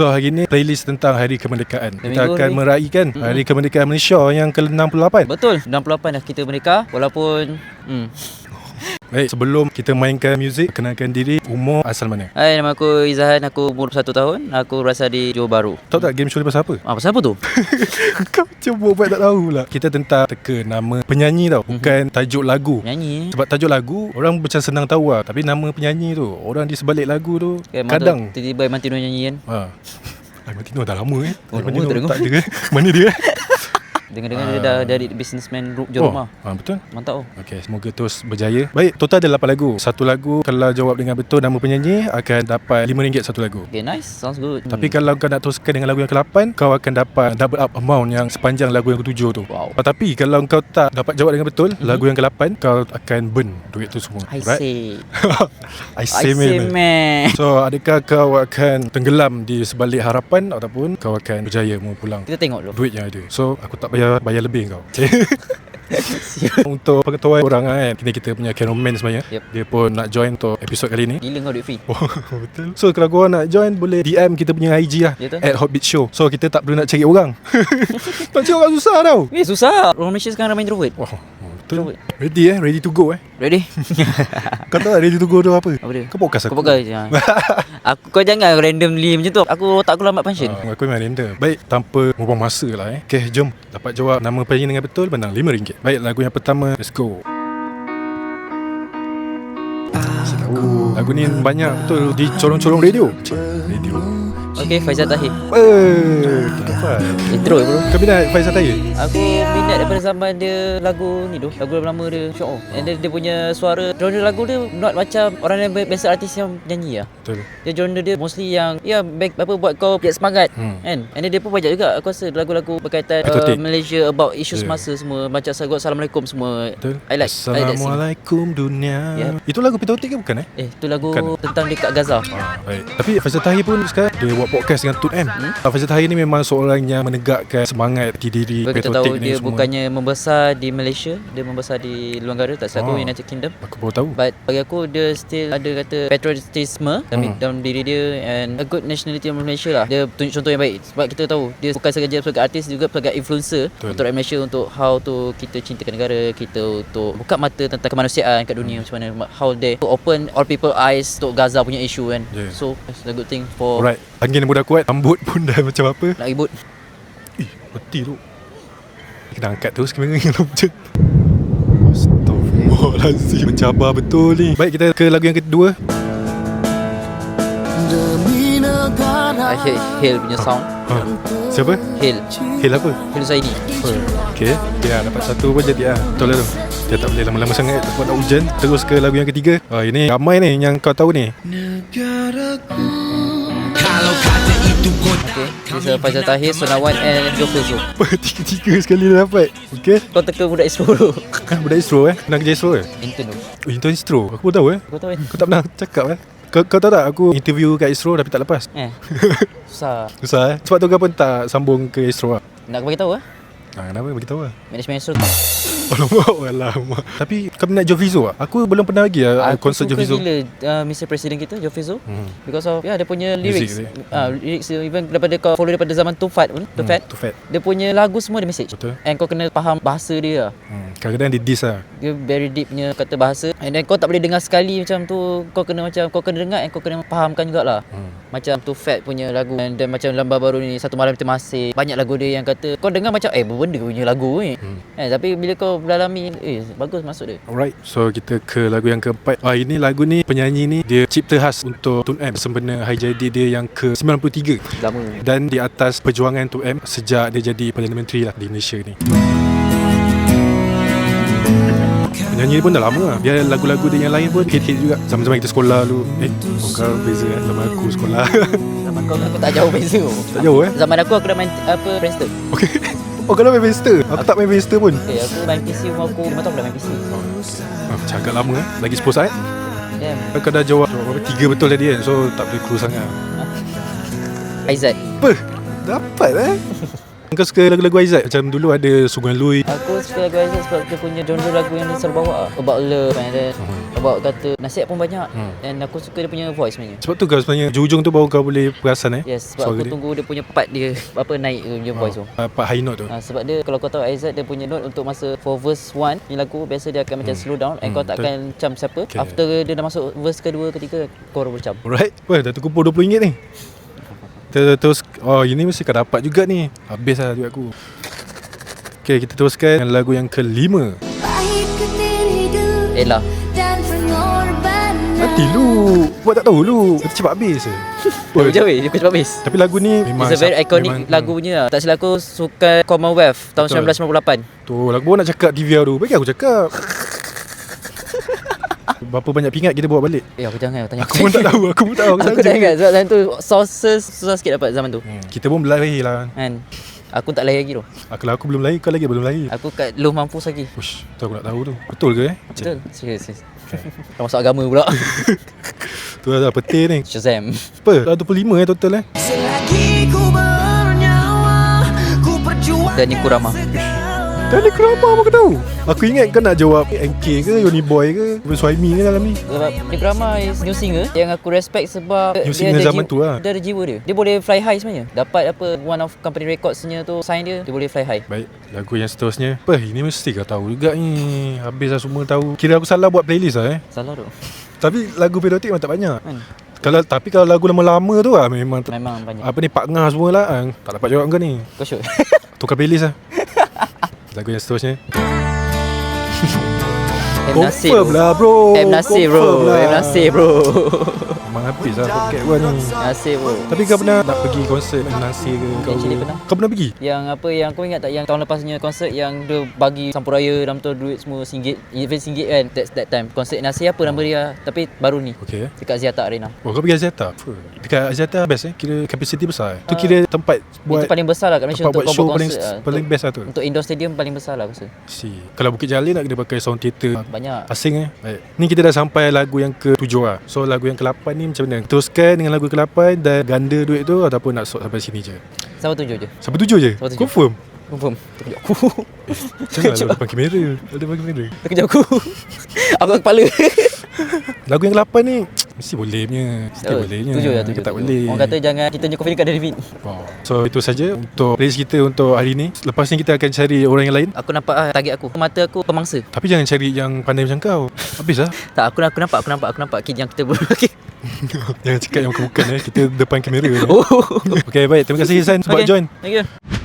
So hari ni playlist tentang Hari Kemerdekaan Kita minggu akan meraihkan Mm-mm. Hari Kemerdekaan Malaysia yang ke-68 Betul 68 dah kita merdeka Walaupun hmm. Baik, sebelum kita mainkan muzik Kenalkan diri, umur, asal mana? Hai nama aku Izahan Aku umur 1 tahun. Aku rasa di Johor Bahru. Tahu tak game show ni pasal apa? Ah, pasal apa tu? Kau cuba buat tak tahu lah Kita tentang teka nama penyanyi tau Bukan tajuk lagu. Nyanyi Sebab tajuk lagu Orang macam senang tahu lah Tapi nama penyanyi tu Orang di sebalik lagu tu okay, Kadang. Tiba-tiba Mantino nyanyi kan? Ha. Ay, Martino dah lama eh. Oh, Martino tak tak ada eh Mana dia? eh Dengar-dengar dia dah dari businessman ru- Johor rumah. ha, Betul. Mantap oh. Okay, semoga terus berjaya. Baik, total ada 8 lagu. Satu lagu Kalau jawab dengan betul nama penyanyi Akan dapat RM5 satu lagu. Okay nice. Sounds good. Tapi hmm. kalau kau nak teruskan dengan lagu yang ke-8 Kau akan dapat double up amount yang sepanjang lagu yang ke-7 tu. Wow. Tapi kalau kau tak dapat jawab dengan betul mm-hmm. Lagu yang ke-8 Kau akan burn duit tu semua I say I I say, say man. man. So adakah kau akan tenggelam di sebalik harapan Ataupun kau akan berjaya mau pulang? Kita tengok dulu. Duit yang ada. So aku tak bayar bayar lebih kau. Untuk pengetahuan orang kan Kini kita punya cameraman sebenarnya Yep. Dia pun nak join untuk episod kali ni. Gila kau duit free. Oh betul. So kalau korang nak join Boleh DM kita punya IG lah Ya? At Hotbeat Show. So kita tak perlu nak cari orang. Nak cari orang susah tau. Eh susah. Orang Malaysia sekarang ramai introvert. Wah betul. Ready eh? Ready to go eh? Ready? Kau tahu tak ready to go tu apa? Apa dia? Kau podcast Kau aku? pakai je Aku kau jangan randomly macam tu. Aku otak aku lambat function Ah, aku memang random. Baik, tanpa membuang masa lah eh. Okay, jom. Dapat jawab nama penyanyi dengan betul Menang RM5 Baik, lagu yang pertama Let's go. Lagu ni banyak betul. Di corong-corong radio. Cik, Radio Okay Faizal Tahir Eh, Intro bro Kau minat Faizal Tahir? Aku minat daripada zaman dia lagu ni tu Lagu lama dia Show And then dia punya suara Genre lagu dia Not macam Orang yang biasa artis yang nyanyi lah Betul Dia genre dia mostly yang Ya back, apa buat kau Get semangat Hmm. Kan And then dia pun banyak juga Aku rasa lagu-lagu berkaitan uh. Malaysia About issues Yeah. masa semua Macam Sagot Assalamualaikum semua Betul I like I like. Assalamualaikum dunia Yeah. Itu lagu Pitotik ke bukan eh? Eh tu lagu Bukan. tentang dekat Gaza Ah, baik. Tapi Faizal Tahir pun sekarang Dia buat podcast dengan Tun M Hmm? hmm? Faizal Tahir ni memang seorang yang menegakkan semangat di diri Sebab kita tahu dia semua. bukannya membesar di Malaysia Dia membesar di luar negara Tak satu Oh. United Kingdom Aku baru tahu But bagi aku dia still ada kata patriotisme dalam, Hmm. dalam diri dia and a good nationality of Malaysia lah. Dia tunjuk contoh yang baik sebab kita tahu dia bukan sahaja sebagai artis juga sebagai influencer Betul. untuk Malaysia untuk how to kita cintakan negara, kita untuk buka mata tentang kemanusiaan kat Hmm. dunia macam mana how they to open all people eyes untuk Gaza punya issue kan. Yeah. So it's a good thing for Alright Angin pun dah kuat Rambut pun dah macam apa nak ribut. Ih Peti tu Kena angkat terus kamera Kalau macam Astaghfirullahaladzim Mencabar betul ni Baik kita ke lagu yang kedua I hear Hail punya sound. ha. Siapa? Hail. Hil apa? Hail Saidi. Okay Dia dapat satu pun jadi lah Betul lah tu Dia tak boleh lama-lama sangat Sebab nak hujan Terus ke lagu yang ketiga ah, Ini ramai ni Yang kau tahu ni Okay. This is Faizal Tahir, Sonawan and Jofuzu. Apa tiga-tiga sekali dah dapat Okay Kau teka budak Isro dulu. Kan budak Istro eh Pernah kerja Istro eh Intern tu. Oh intern Istro Aku pun tahu eh Kau tahu kan? Kau tak pernah cakap eh kau, kau tahu tak aku interview kat Istro tapi tak lepas Eh. Susah. Susah eh Sebab tu kau pun tak sambung ke Istro lah Nak bagi tahu ah. ha, Kenapa beritahu lah Management Isro. Alamak Alamak Tapi kau minat Jovizo lah Aku belum pernah lagi lah Aku Konsert suka Jovizo gila uh, Mr. Presiden kita Jofizo hmm. Because of Ya dia punya Music lyrics. Ah, Lyrics dia Even daripada kau follow daripada zaman Tufat pun Tufat Too fat Dia punya lagu semua ada message Betul And kau kena faham bahasa dia lah hmm. Kadang-kadang dia diss lah Dia very deep punya kata bahasa And then kau tak boleh dengar sekali macam tu Kau kena macam Kau kena dengar And kau kena fahamkan jugalah hmm. Macam tu Fat punya lagu And then macam Lambar baru ni Satu malam kita masih Banyak lagu dia yang kata Kau dengar macam Eh berbenda punya lagu ni Hmm. eh, Tapi bila kau dalami Eh bagus masuk dia. Alright So kita ke lagu yang keempat. Ah, Ini lagu ni Penyanyi ni Dia cipta khas untuk Tun M. Sempena hari jadi dia yang ke-93 Lama. Dan di atas perjuangan Tun M Sejak dia jadi Perdana Menteri lah Di Malaysia ni. Penyanyi ni pun dah lama lah. Dia lagu-lagu dia yang lain pun Hit-hit juga. Zaman-zaman kita sekolah dulu. Eh Bukan beza kan Zaman aku sekolah. Zaman kau aku tak jauh beza. Tak jauh eh? Zaman aku aku dah main apa Friendster Okay Oh kau dah main Vesta? Aku tak main Vesta pun. Okay aku main PC umur aku 5 tahun dah main PC ah, Macam agak lama eh. Lagi 10 saat. Damn. Kau dah jawab Jawab Tiga betul tadi kan So tak boleh clue sangat. Aizat. Apa? Dapat eh. Kau suka lagu-lagu Aizat? Macam dulu ada Sungai Lui. Aku suka lagu Aizat sebab dia punya genre lagu yang dia selalu bawa. About love and then about kata nasihat pun banyak. Hmm. And aku suka dia punya voice sebenarnya. Sebab tu kau sebenarnya Hujung tu baru kau boleh perasan eh Yes, sebab aku dia. tunggu dia punya part dia apa naik tu punya voice tu. uh, Part high note tu Ha, sebab dia kalau kau tahu Aizat dia punya note untuk masa for verse 1 ni lagu biasa dia akan macam slow down and Hmm, kau tak betul. akan macam siapa Okay. after dia dah masuk verse kedua ketiga kau baru macam Alright Wah dah terkumpul RM20 ni Ter- Terus Oh ini mesti kau dapat juga ni Habis lah duit aku Okay kita teruskan dengan lagu yang kelima. Ella. pengorbanan. Nanti lu Buat tak tahu lu. Kita cepat habis je. Oh, jauh weh, dia cepat habis. Tapi lagu ni memang It's a very iconic memang- lagunya lah. Tak silap aku suka Commonwealth tahun Betul. 1998 Tu lagu baru nak cakap TVR tu Bagi aku cakap. Berapa banyak pingat kita bawa balik? Eh aku jangan tanya. Aku pun tak tahu Aku pun tak tahu Aku dah ingat sebab time tu sources susah sikit dapat zaman tu. Hmm, Kita pun berlari lah. Kan Aku tak lahir lagi tu. Aku lah aku belum lahir Kau lagi belum lahir. Aku kat low mampus lagi Ush, tu aku nak tahu tu. Betul ke eh? Betul. Serius serius. Dah masuk agama pula. Tu lah petir ni. Shazam. Apa? Dah 25 eh total eh? Selagi ku bernyawa Ku berjuang Dan Niku Rama Tadi kenapa apa kau tahu? Aku ingat kau nak jawab NK ke Yoni Boy ke Suhaimi ke dalam ni. Sebab Rama is new singer Yang aku respect sebab New dia singer ada zaman jiwa- tu lah. Dia ada jiwa dia. Dia boleh fly high sebenarnya. Dapat apa One of company recordsnya tu Sign dia Dia boleh fly high. Baik, lagu yang seterusnya. Apa? Ini mesti kau tahu juga ni. Habis lah semua tahu. Kira aku salah buat playlist lah eh. Salah tu. Tapi lagu pedotik memang tak banyak. Kan? Kalau Tapi kalau lagu lama-lama tu lah Memang Memang banyak. Apa ni Pak Ngah semua lah ah, Tak dapat jawab kau ni. Kau sure? Tukar playlist lah Lagu yang seterusnya M. Nasir Confirm lah bro M. Nasir bro Confirm lah. M. Nasir bro Memang habis lah poket gua ni Nasir bro Tapi kau pernah nak pergi konsert M. Nasir ke kau Actually pernah. Kau pernah pergi? Yang apa yang kau ingat tak yang tahun lepasnya konsert yang dia bagi sampuraya dalam tu duit semua RM1 even RM1 kan that, that time konsert Nasir apa nama dia tapi baru ni Okay dekat Ziata Arena Oh kau pergi Aziata? Apa? Dekat Aziata best eh? Kira capacity besar eh? Tu Ah. kira tempat buat itu paling besar lah kat Malaysia tempat untuk buat kau show buat paling, konsert lah. paling best lah tu untuk indoor stadium paling besar lah aku rasa Si. Kalau Bukit Jalil nak kena pakai sound theater banyak. Asing eh? Baik. Ni kita dah sampai lagu yang ke-7 lah So lagu yang ke-8 ni macam mana? Teruskan dengan lagu ke-8 Dan ganda duit tu Ataupun nak sort sampai sini je? Sama tujuh je. Sampai 7 je? Sampai tujuh. Confirm? Confirm. Terkejut aku. Jangan lah depan kamera. Depan kamera. Terkejut aku. Aku kepala. Lagu yang ke-8 ni Mesti boleh punya Mesti boleh punya. Tujuh lah tujuh tak boleh? Orang kata jangan kita punya confident kat David oh. So itu saja Untuk playlist kita untuk hari ni. Lepas ni kita akan cari orang yang lain. Aku nampak ah target aku. Mata aku pemangsa. Tapi jangan cari yang pandai macam kau Habis lah. Tak aku aku nampak aku nampak aku nampak yang kita boleh okay. Jangan cakap yang bukan-bukan eh. Kita depan kamera oh. Okay baik. Terima kasih Hisan sebab okay. join. Thank you